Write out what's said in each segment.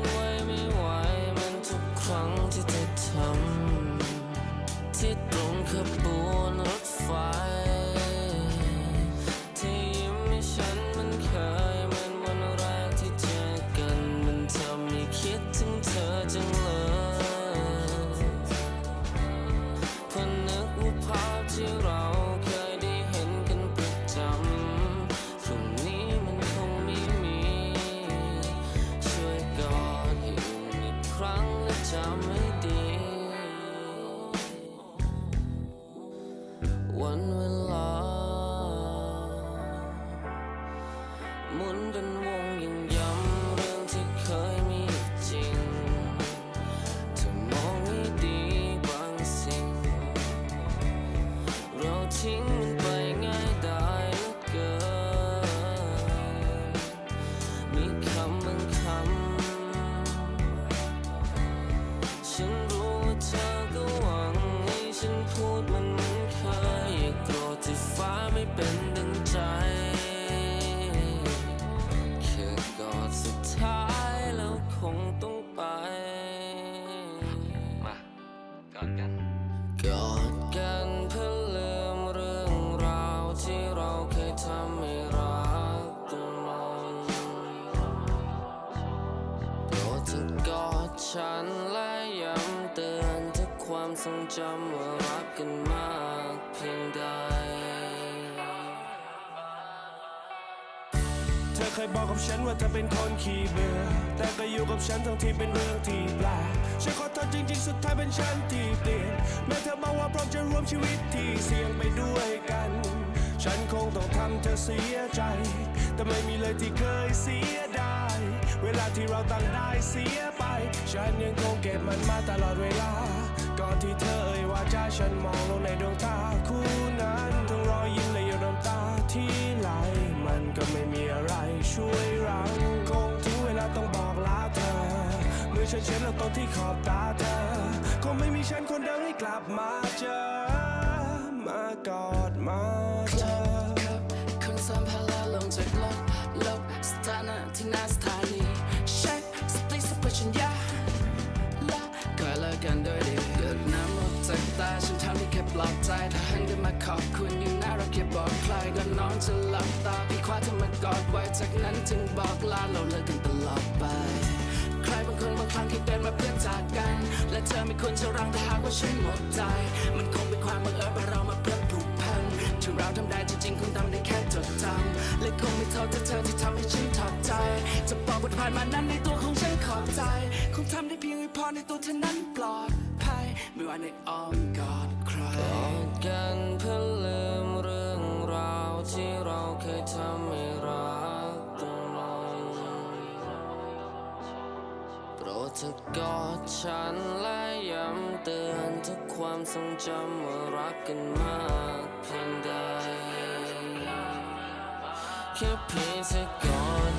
รั้ หมุ จำว่ารักกันมากเพียงใด เธอเคยบอกกับฉันว่าเธอเป็นคนขี้เบื่อ แต่ก็อยู่กับฉันทั้งที่เป็นเรื่องที่แปลกฉันขอโทษจริงๆ สุดท้ายเป็นฉันที่เปลี่ยน แม้เธอบอกว่าพร้อมจะร่วมชีวิตที่เสี่ยงไปด้วยกัน ฉันคงต้องทำเธอเสียใจ แต่ไม่มีเลยที่เคยเสียดาย เวลาที่เราต่างได้เสียไป ฉันยังคงเก็บมันมาตลอดเวลา ก่อนที่เธอเอ่ยว่าจะฉันมองลงในดวงตาคู่นั้นทั้งรอยยิ้มและหยดน้ำตาที่ไหล มันก็ไม่มีอะไรช่วยรั้งคงถึงเวลาต้องบอกลาเธอเมื่อฉันเช็ดแล้วตรงที่ขอบตาเธอ คงไม่มีฉันคนเดิมให้กลับมาเจอ มากอดมาเจอคนสัมภาระลงจากรถลบสถานะที่น้าสถานีเช็คสติสัพชัญญา อบคุณยังน่ารักแค่บอกใครก่อนนอนจะหลับตาพี่คว้าเธอมากอดไว้จากนั้นจึงบอกลาเราเลิกกันตลอดไป ใครบางคนบางครั้งที่เดินมาเพื่อจากกัน และเธอไม่ควรจะรังถ้าหากว่าฉันหมดใจ มันคงเป็นความบังเอิญว่าเรามาเพื่อผูกพันถึงเราทำได้จริงๆคงทำได้แค่จดจำและคงไม่โทษถ้าเธอที่ทำให้ฉันถอดใจ จะบอกว่าผ่านมานั้นในตัวของฉันขอบใจ คงทำได้เพียงให้พอในตัวเธอนั้นปลอดภัยไม่ว่าในอ้อมกอดใคร กันเพื่อลืมเรื่องราวที่เราเคยทำให้รักตรงนั้นโปรดเธอกอดฉันและย้ำเตือนทุกความทรงจำว่ารักกันมากเพียงใดแค่เพียงแค่กอด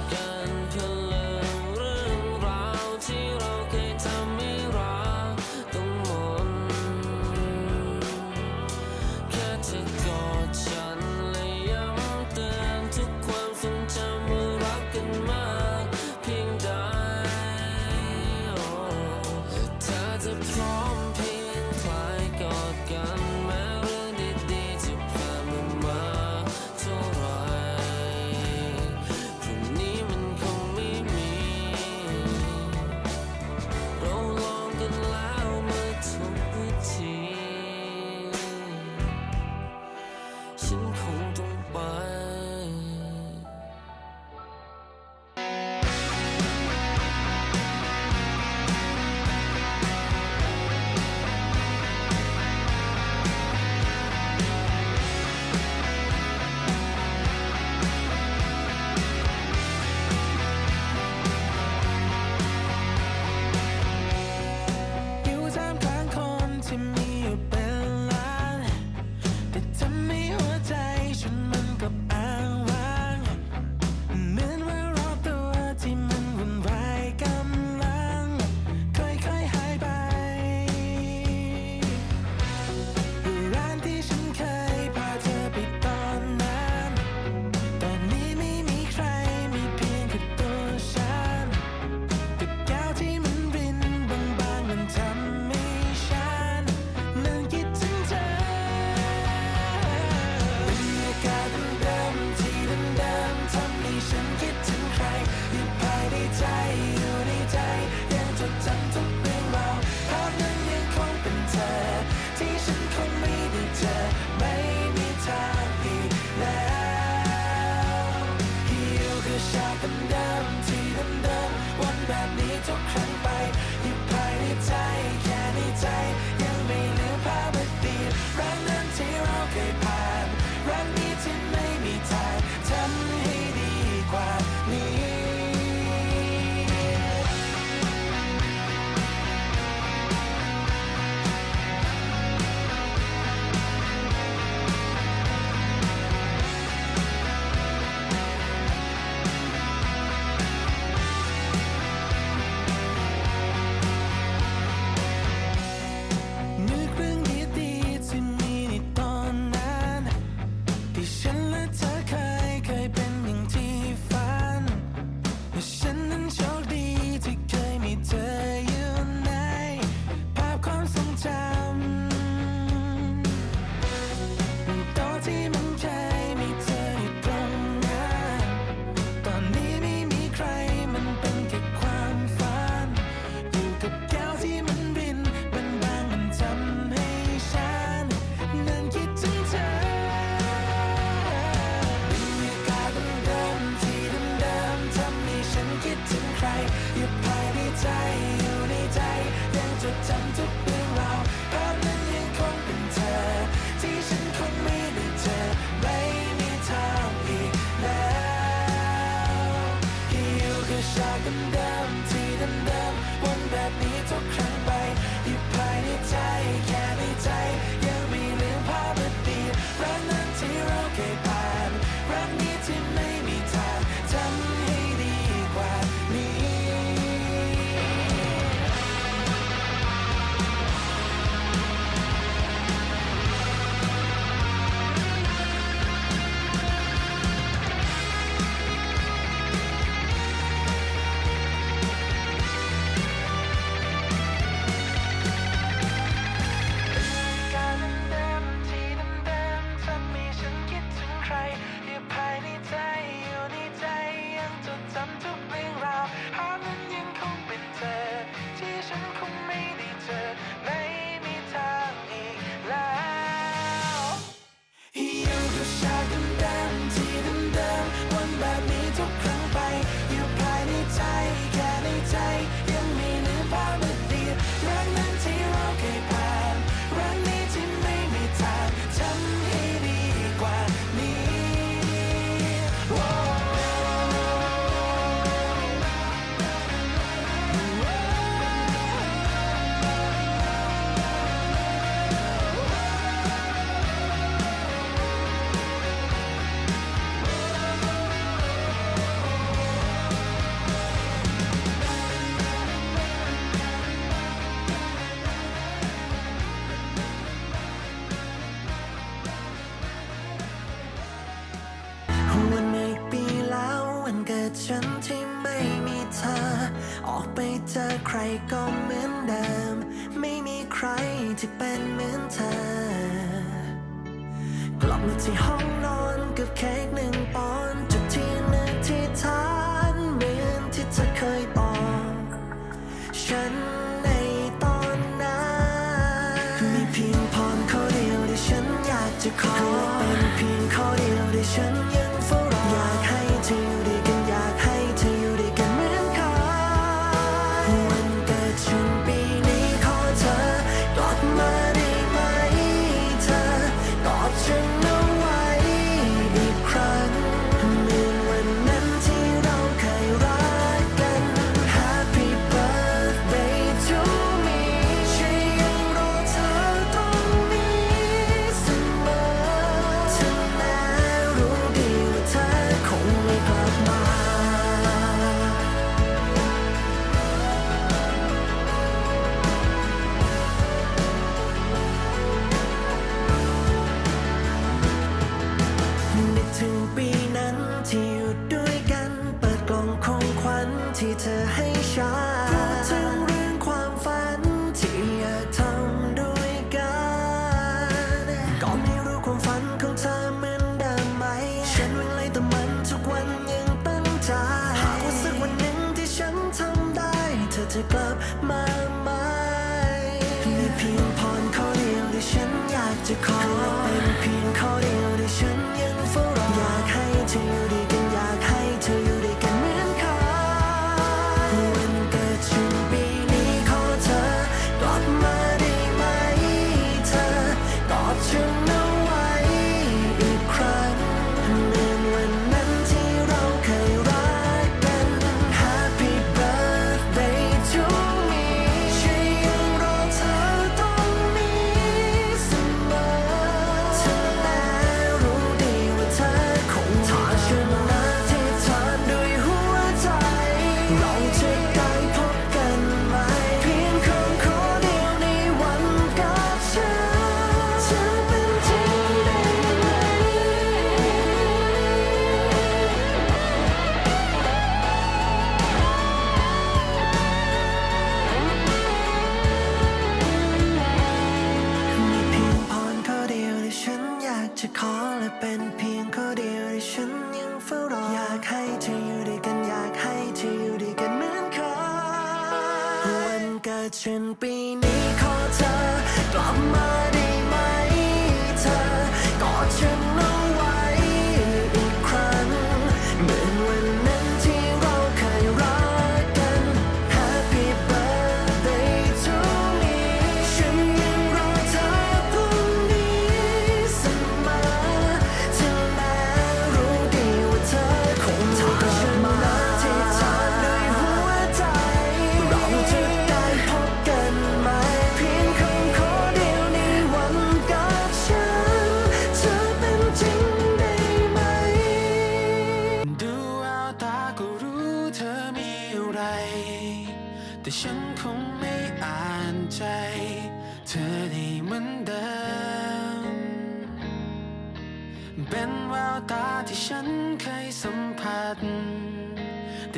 เจอใครก็เหมือนเดิม ไม่มีใครที่เป็นเหมือนเธอกลับมาที่ห้องนอนกับเค้กหนึ่งปอนจุดที่นึกที่ทานเหมือนที่เธอเคยบอก ฉันในตอนนั้นมีเพียงพรข้อเดียวที่ฉันอยากจะขอเป็นเพียงข้อเดียวที่ฉันอยาก to a club, my mind.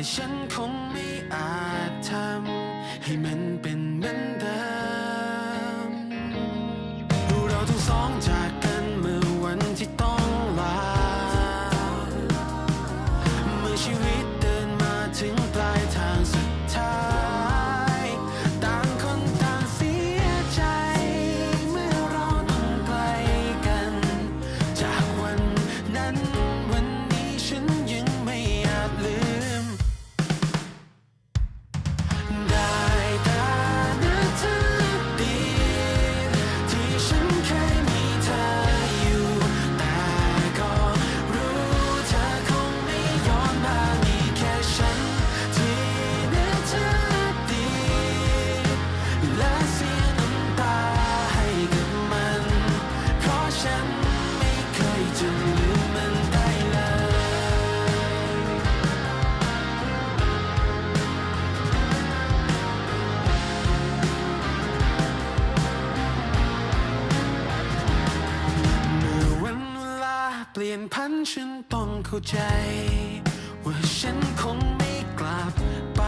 想 ว่าฉันคงไม่กลับไป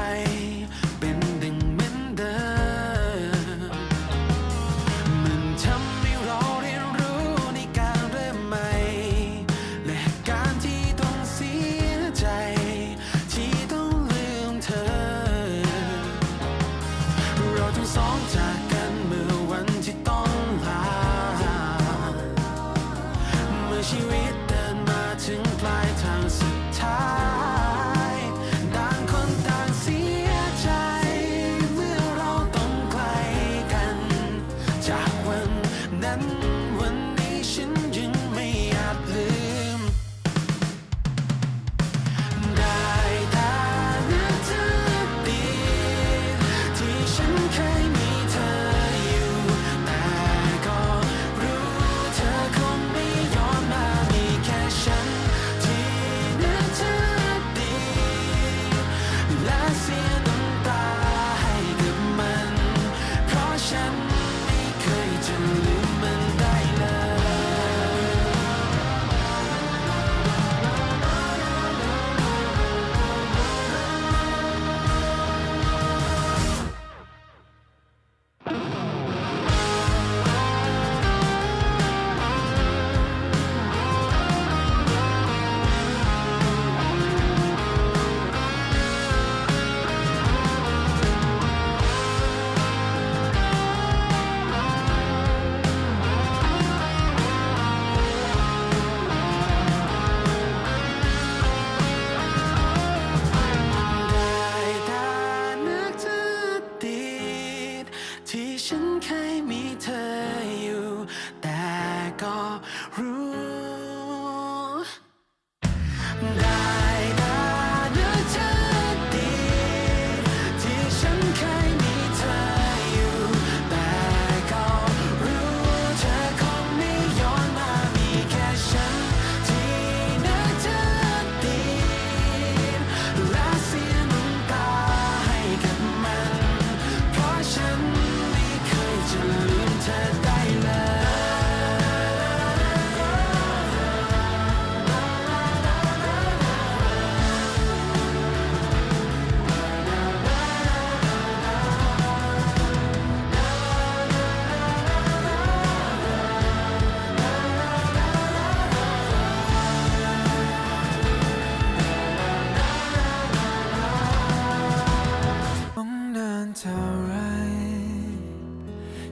to the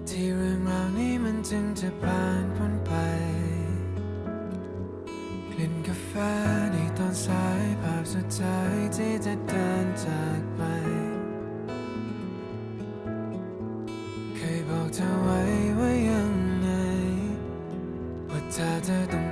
ที่เรื่องราวนี้มันจึงจะผ่านพ้นไป กลิ่นกาแฟในตอนสายภาพสุดท้ายที่จะเดินจากไป เคยบอกเธอไว้ว่ายังไง ว่าถ้าเธอต้อง